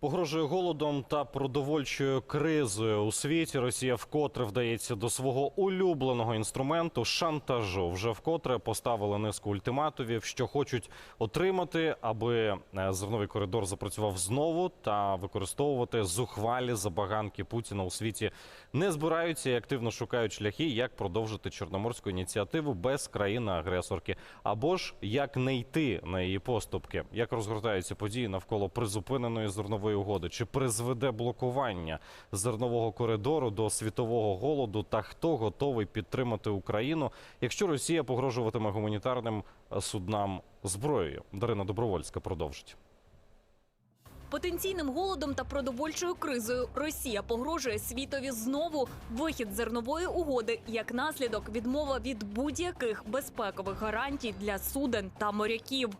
Погрожує голодом та продовольчою кризою у світі. Росія вкотре вдається до свого улюбленого інструменту шантажу. Вже вкотре поставили низку ультиматумів, що хочуть отримати, аби е, зерновий коридор запрацював знову та використовувати зухвалі забаганки Путіна у світі. Не збираються і активно шукають шляхи, як продовжити чорноморську ініціативу без країни-агресорки, або ж як не йти на її поступки, як розгортаються події навколо призупиненої зернової угоди, чи призведе блокування зернового коридору до світового голоду, та хто готовий підтримати Україну, якщо Росія погрожуватиме гуманітарним е, суднам зброєю. Дарина Добровольська продовжить. Потенційним голодом та продовольчою кризою Росія погрожує світові знову вихід зернової угоди як наслідок відмова від будь-яких безпекових гарантій для суден та моряків.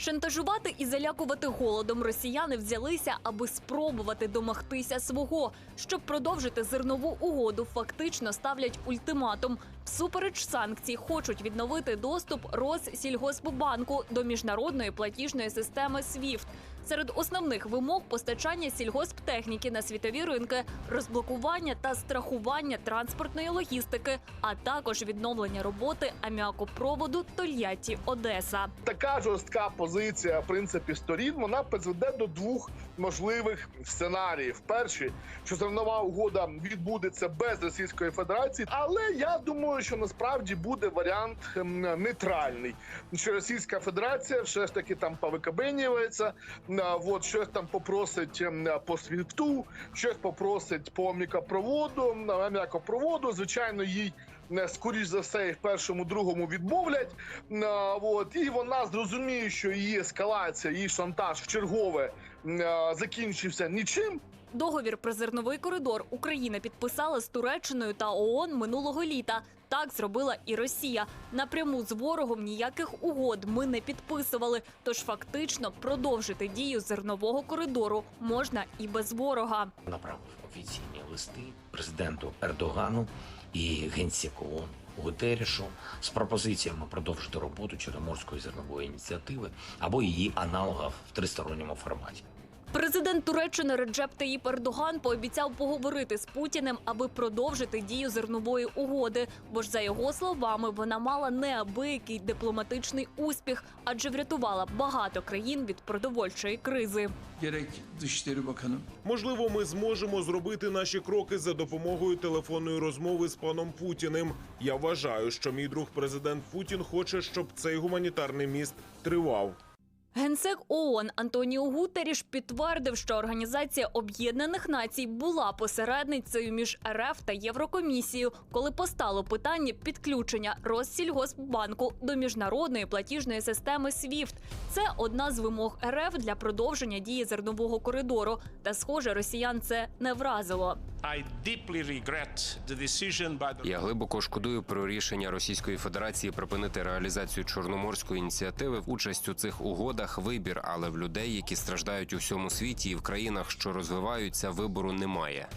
Шантажувати і залякувати голодом росіяни взялися, аби спробувати домогтися свого. Щоб продовжити зернову угоду, фактично ставлять ультиматум. Всупереч санкцій хочуть відновити доступ Россільгоспбанку до міжнародної платіжної системи SWIFT. Серед основних вимог постачання сільгосптехніки на світові ринки, розблокування та страхування транспортної логістики, а також відновлення роботи аміакопроводу Тольятті Одеса. така жорстка позиція в принципі сторін вона призведе до двох можливих сценаріїв. Перший, що зернова угода відбудеться без Російської Федерації, але я думаю, що насправді буде варіант ем, нейтральний. Що Російська Федерація все ж таки там повикабенюється, от щось там попросить ем, по свіфту, щось попросить по мікропроводу, м'якопроводу. Звичайно, їй не скоріш за все і в першому, другому відмовлять. От і вона зрозуміє, що її ескалація, її шантаж в чергове закінчився нічим. Договір про зерновий коридор Україна підписала з Туреччиною та ООН минулого літа. Так зробила і Росія. Напряму з ворогом ніяких угод ми не підписували. Тож фактично продовжити дію зернового коридору можна і без ворога. направив офіційні листи президенту Ердогану і генсеку ООН Гутерішу з пропозиціями продовжити роботу Чорноморської зернової ініціативи або її аналогів в тристоронньому форматі. Президент Туреччини Реджеп Таїп Ердоган пообіцяв поговорити з Путіним, аби продовжити дію зернової угоди. Бо ж за його словами вона мала неабиякий дипломатичний успіх, адже врятувала багато країн від продовольчої кризи. Можливо, ми зможемо зробити наші кроки за допомогою телефонної розмови з паном Путіним. Я вважаю, що мій друг президент Путін хоче, щоб цей гуманітарний міст тривав. Генсек ООН Антоніо Гутеріш підтвердив, що Організація Об'єднаних Націй була посередницею між РФ та Єврокомісією, коли постало питання підключення Россільгоспбанку до міжнародної платіжної системи SWIFT. Це одна з вимог РФ для продовження дії зернового коридору. Та, схоже, росіян це не вразило. I deeply regret the decision by the Я глибоко шкодую про рішення Російської Федерації припинити реалізацію чорноморської ініціативи. Участь у цих угодах вибір, але в людей, які страждають у всьому світі і в країнах, що розвиваються, вибору немає.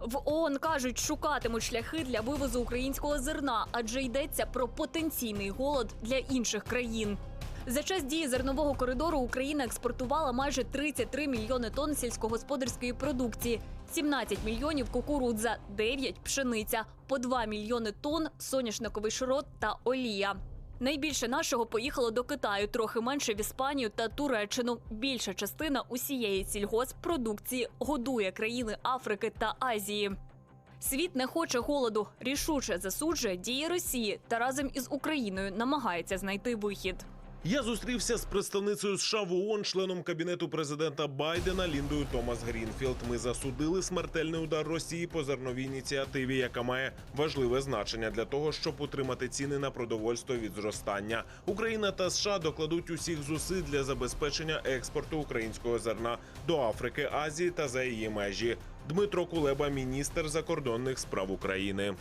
В ООН кажуть, шукатимуть шляхи для вивозу українського зерна, адже йдеться про потенційний голод для інших країн. За час дії зернового коридору Україна експортувала майже 33 мільйони тонн сільськогосподарської продукції, 17 мільйонів кукурудза, 9 – пшениця, по 2 мільйони тонн соняшниковий шрот та олія. Найбільше нашого поїхало до Китаю, трохи менше в Іспанію та Туреччину. Більша частина усієї сільгоспродукції годує країни Африки та Азії. Світ не хоче голоду, рішуче засуджує дії Росії та разом із Україною намагається знайти вихід. Я зустрівся з представницею США в ООН, членом кабінету президента Байдена Ліндою Томас Грінфілд. Ми засудили смертельний удар Росії по зерновій ініціативі, яка має важливе значення для того, щоб утримати ціни на продовольство від зростання. Україна та США докладуть усіх зусиль для забезпечення експорту українського зерна до Африки, Азії та за її межі. Дмитро Кулеба, міністр закордонних справ України.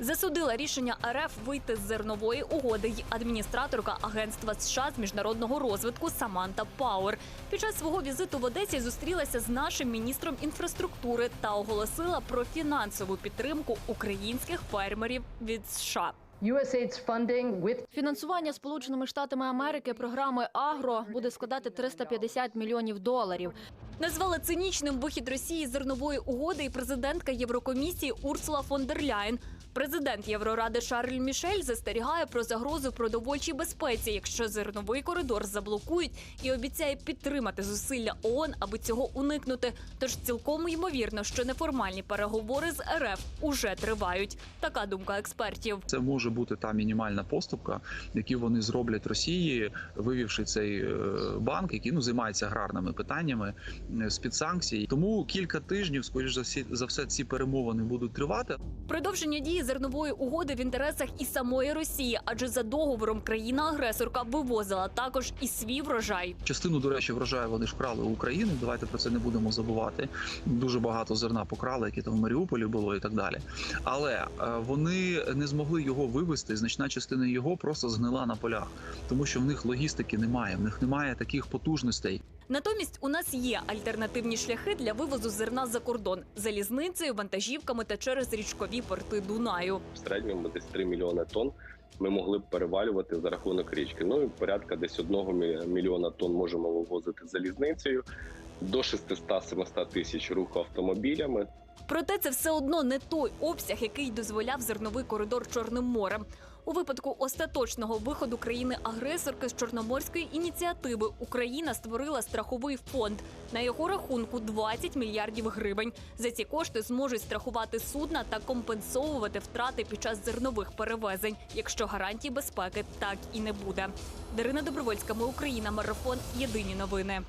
Засудила рішення РФ вийти з зернової угоди й адміністраторка Агентства США з міжнародного розвитку Саманта Пауер. Під час свого візиту в Одесі зустрілася з нашим міністром інфраструктури та оголосила про фінансову підтримку українських фермерів від США. Фінансування Сполученими Штатами Америки програми Агро буде складати 350 мільйонів доларів. Назвала цинічним вихід Росії з зернової угоди і президентка Єврокомісії Урсула фон дер Ляєн. Президент Євроради Шарль Мішель застерігає про загрозу продовольчій безпеці, якщо зерновий коридор заблокують, і обіцяє підтримати зусилля ООН, аби цього уникнути. Тож цілком ймовірно, що неформальні переговори з РФ уже тривають. Така думка експертів. Це може бути та мінімальна поступка, яку вони зроблять Росії, вивівши цей е, банк, який ну займається аграрними питаннями е, з під санкцій. Тому кілька тижнів, скоріш за всі за все, ці перемовини будуть тривати. Продовження дії зернової угоди в інтересах і самої Росії, адже за договором країна-агресорка вивозила також і свій врожай. Частину, до речі, врожаю вони ж вкрали у Україну. Давайте про це не будемо забувати. Дуже багато зерна покрали, яке там в Маріуполі було і так далі. Але е, вони не змогли його вивезти. Значна частина його просто згнила на полях, тому що в них логістики немає. В них немає таких потужностей. Натомість у нас є альтернативні шляхи для вивозу зерна за кордон залізницею, вантажівками та через річкові порти Дунаю. в середньому десь 3 мільйони тонн ми могли б перевалювати за рахунок річки. Ну і порядка десь 1 мі- мільйона тонн можемо вивозити залізницею, до 600-700 тисяч руху автомобілями. Проте це все одно не той обсяг, який дозволяв зерновий коридор Чорним морем. У випадку остаточного виходу країни-агресорки з чорноморської ініціативи Україна створила страховий фонд. На його рахунку 20 мільярдів гривень. За ці кошти зможуть страхувати судна та компенсовувати втрати під час зернових перевезень, якщо гарантій безпеки так і не буде. Дарина Добровольська, ми Україна, марафон. Єдині новини.